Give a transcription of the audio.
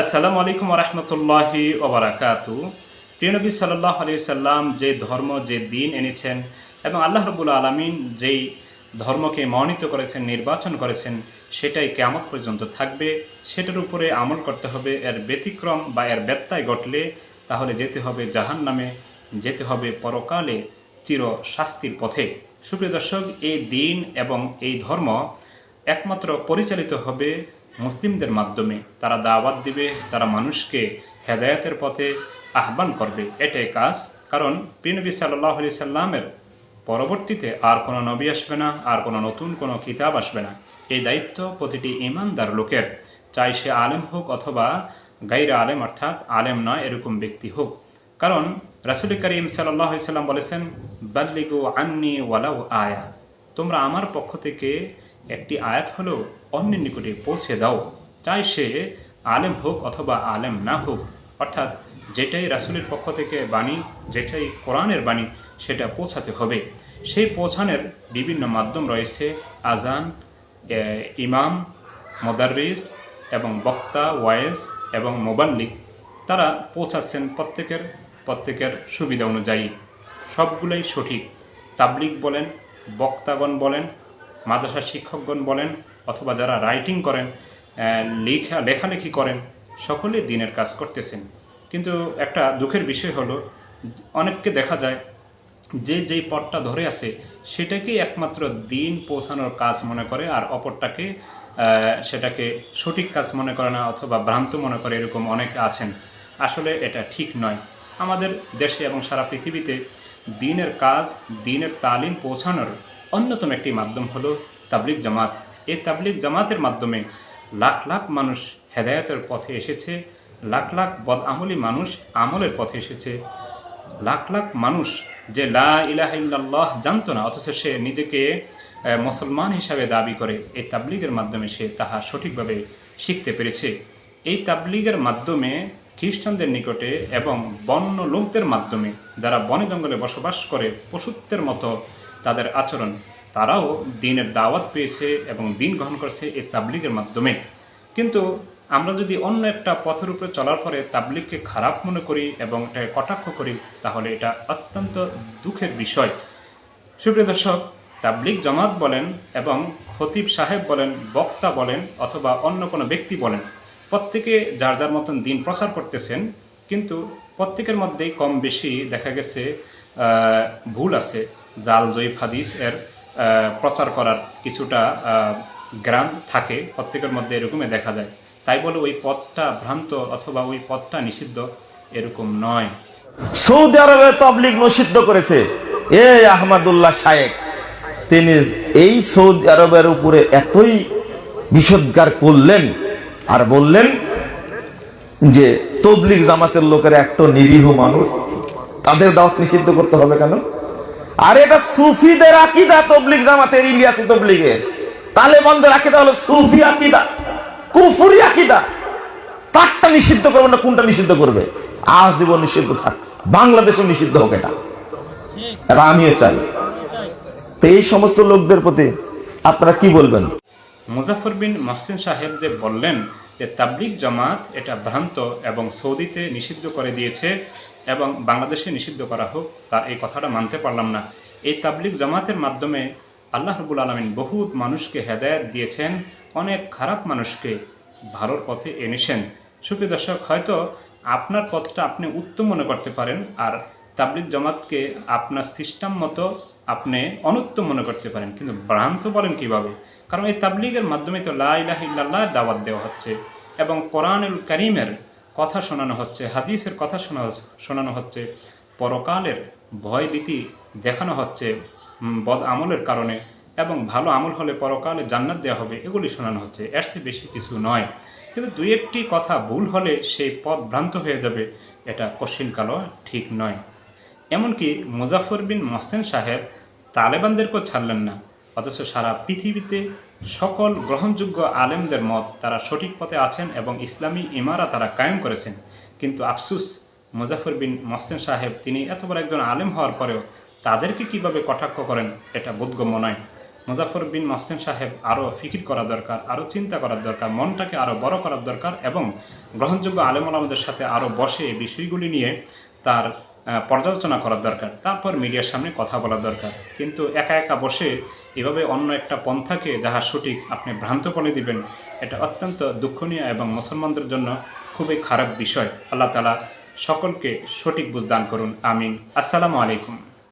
আসসালামু আলাইকুম রহমতুল্লাহি ওবরাকাতু। প্রিয়নবী সাল্লাহ আলি সাল্লাম যে ধর্ম, যে দিন এনেছেন এবং আল্লাহ রবুল আলমিন যেই ধর্মকে মনোনীত করেছেন, নির্বাচন করেছেন, সেটাই কেমন পর্যন্ত থাকবে। সেটার উপরে আমল করতে হবে, এর ব্যতিক্রম বা এর ব্যত্যয় ঘটলে তাহলে যেতে হবে জাহান নামে যেতে হবে পরকালে চির শাস্তির পথে। সুপ্রিয় দর্শক, এই দিন এবং এই ধর্ম একমাত্র পরিচালিত হবে মুসলিমদের মাধ্যমে তারা দাওয়াত দিবে, তারা মানুষকে হেদায়তের পথে আহ্বান করবে। এটাই কাজ। কারণ প্রিনবী সাল্লাহ আলি সাল্লামের পরবর্তীতে আর কোনো নবী আসবে না, আর কোনো নতুন কোনো কিতাব আসবে না। এই দায়িত্ব প্রতিটি ইমানদার লোকের। চাই সে আলেম হোক অথবা গাইরা আলেম, অর্থাৎ আলেম নয়, এরকম ব্যক্তি হোক। কারণ রাসুল করিম সাল্লাম বলেছেন, বাল্লিগু আন্নি ওয়ালাউ আয়া। তোমরা আমার পক্ষ থেকে একটি আয়াত হলেও অন্যের নিকটে পৌঁছে দাও, চাই সে আলেম হোক অথবা আলেম না হোক। অর্থাৎ যেটাই রাসুলের পক্ষ থেকে বাণী, যেটাই কোরআনের বাণী, সেটা পৌঁছাতে হবে। সেই পৌঁছানোর বিভিন্ন মাধ্যম রয়েছে আজান ইমাম মদারিস এবং বক্তা ওয়েজ এবং মোবাল্লিক। তারা পৌঁছাচ্ছেন প্রত্যেকের প্রত্যেকের সুবিধা অনুযায়ী। সবগুলোই সঠিক। তাবলিক বলেন, বক্তাগণ বলেন মাদ্রাসার শিক্ষকগণ বলেন অথবা যারা রাইটিং করেন লেখা, লেখালেখি করেন, সকলে দিনের কাজ করতেছেন। কিন্তু একটা দুঃখের বিষয় হলো, অনেককে দেখা যায় যে যেই পথটা ধরে আছে, সেটাকেই একমাত্র দিন পৌঁছানোর কাজ মনে করে আর অপরটাকে সেটাকে সঠিক কাজ মনে করে না অথবা ভ্রান্ত মনে করে এরকম অনেক আছেন। আসলে এটা ঠিক নয়। আমাদের দেশে এবং সারা পৃথিবীতে দিনের কাজ, দিনের তালিম পৌঁছানোর অন্যতম একটি মাধ্যম হলো তাবলিক জামাত। এই তাবলিক জামাতের মাধ্যমে লাখ লাখ মানুষ হেদায়তের পথে এসেছে, লাখ লাখ বদ আমলি মানুষ আমলের পথে এসেছে। লাখ লাখ মানুষ যে লা ইলাহা ইল্লাল্লাহ জানতো না, অথচ সে নিজেকে মুসলমান হিসাবে দাবি করে, এই তাবলিগের মাধ্যমে সে তাহা সঠিকভাবে শিখতে পেরেছে। এই তাবলিগের মাধ্যমে খ্রিস্টানদের নিকটে এবং বন্য লোকদের মাধ্যমে যারা বনে জঙ্গলে বসবাস করে, পশুত্বের মতো তাদের আচরণ তারাও দিনের দাওয়াত পেয়েছে এবং দিন গ্রহণ করছে এই তাবলিগের মাধ্যমে। কিন্তু আমরা যদি অন্য একটা পথের উপরে চলার পরে তাবলিগকে খারাপ মনে করি এবং এটাকে কটাক্ষ করি, তাহলে এটা অত্যন্ত দুঃখের বিষয়। সুপ্রিয় দর্শক, তাবলিগ জামাত বলেন এবং খতিব সাহেব বলেন, বক্তা বলেন অথবা অন্য কোনো ব্যক্তি বলেন, প্রত্যেকে যার যার মতন দিন প্রচার করতেছেন, কিন্তু প্রত্যেকের মধ্যেই কম বেশি দেখা গেছে ভুল আছে। জাল জয়ীফ হাদিস এর প্রচার করার কিছুটা গ্রাম থাকে, প্রত্যেকের মধ্যে এরকমই দেখা যায়। তাই বলে ওই পথটা ভ্রান্ত অথবা ওই পথটা নিষিদ্ধ এরকম নয়। সৌদি আরবে তবলিগ নিষিদ্ধ করেছে। এ আহমদুল্লাহ শায়েক, তিনি এই সৌদি আরবের উপরে এতই বিষোদ্গার করলেন আর বললেন যে, তবলিগ জামাতের লোকের একটা নিরীহ মানুষ, তাদের দাওয়াত নিষিদ্ধ করতে হবে কেন? আর এটা সুফিদের আকিদা তবলিগ জামাতের ইলিয়াসি তবলিগের তালেবানদের আকিদা হলো সুফি আকিদা, কুফুরি আকিদা। তারটা নিষিদ্ধ করবে না, কোনটা নিষিদ্ধ করবে? আজীবন নিষিদ্ধ থাক, বাংলাদেশে নিষিদ্ধ হোক এটা। এটা আমিও চাই। তো এই সমস্ত লোকদের প্রতি আপনারা কি বলবেন? মুজাফর বিন মহসিন সাহেব যে বললেন যে তাবলিগ জামাত এটা ভ্রান্ত এবং সৌদিতে নিষিদ্ধ করে দিয়েছে এবং বাংলাদেশে নিষিদ্ধ করা হোক তার এই কথাটা মানতে পারলাম না। এই তাবলিগ জামাতের মাধ্যমে আল্লাহ রবুল আলমিন বহুত মানুষকে হেদায়ত দিয়েছেন, অনেক খারাপ মানুষকে ভালোর পথে এনেছেন। সুপ্রিয় দর্শক, হয়তো আপনার পথটা আপনি উত্তম মনে করতে পারেন, আর তাবলিগ জামাতকে আপনার সিস্টেম মতো আপনি অনুত্তম মনে করতে পারেন, কিন্তু ভ্রান্ত বলেন কীভাবে? কারণ এই তাবলিগের মাধ্যমে তো লা ইলাহা ইল্লাল্লাহ দাওয়াত দেওয়া হচ্ছে এবং কোরআনুল করিমের কথা শোনানো হচ্ছে, হাদিসের কথা শোনা, শোনানো হচ্ছে, পরকালের ভয়ভীতি দেখানো হচ্ছে বদ আমলের কারণে এবং ভালো আমল হলে পরকালে জান্নাত দেওয়া হবে, এগুলি শোনানো হচ্ছে, এর চেয়ে বেশি কিছু নয়। কিন্তু দুই একটি কথা ভুল হলে সেই পথ ভ্রান্ত হয়ে যাবে, এটা কশিনকালও ঠিক নয়। এমনকি মুজাফর বিন মহসেন সাহেব তালেবানদেরকেও ছাড়লেন না। অথচ সারা পৃথিবীতে সকল গ্রহণযোগ্য আলেমদের মত তারা সঠিক পথে আছেন এবং ইসলামী ইমারা তারা কায়েম করেছেন। কিন্তু আফসুস মুজাফর বিন মহসেন সাহেব তিনি এত বড় একজন আলেম হওয়ার পরেও তাদেরকে কীভাবে কটাক্ষ করেন, এটা বোধগম্য নয়। মুজাফর বিন মহসেন সাহেব আরও ফিকির করা দরকার, আরও চিন্তা করার দরকার, মনটাকে আরও বড় করার দরকার এবং গ্রহণযোগ্য আলেম আলমদের সাথে আরও বসে এই বিষয়গুলি নিয়ে তার পর্যালোচনা করার দরকার, তারপর মিডিয়ার সামনে কথা বলা দরকার। কিন্তু একা একা বসে এভাবে অন্য একটা পন্থাকে যাহা সঠিক আপনি ভ্রান্ত করে দিবেন, এটা অত্যন্ত দুঃখনীয় এবং মুসলমানদের জন্য খুবই খারাপ বিষয়। আল্লাহ তালা সকলকে সঠিক বুঝদান করুন, আমিন। আসসালামু আলাইকুম।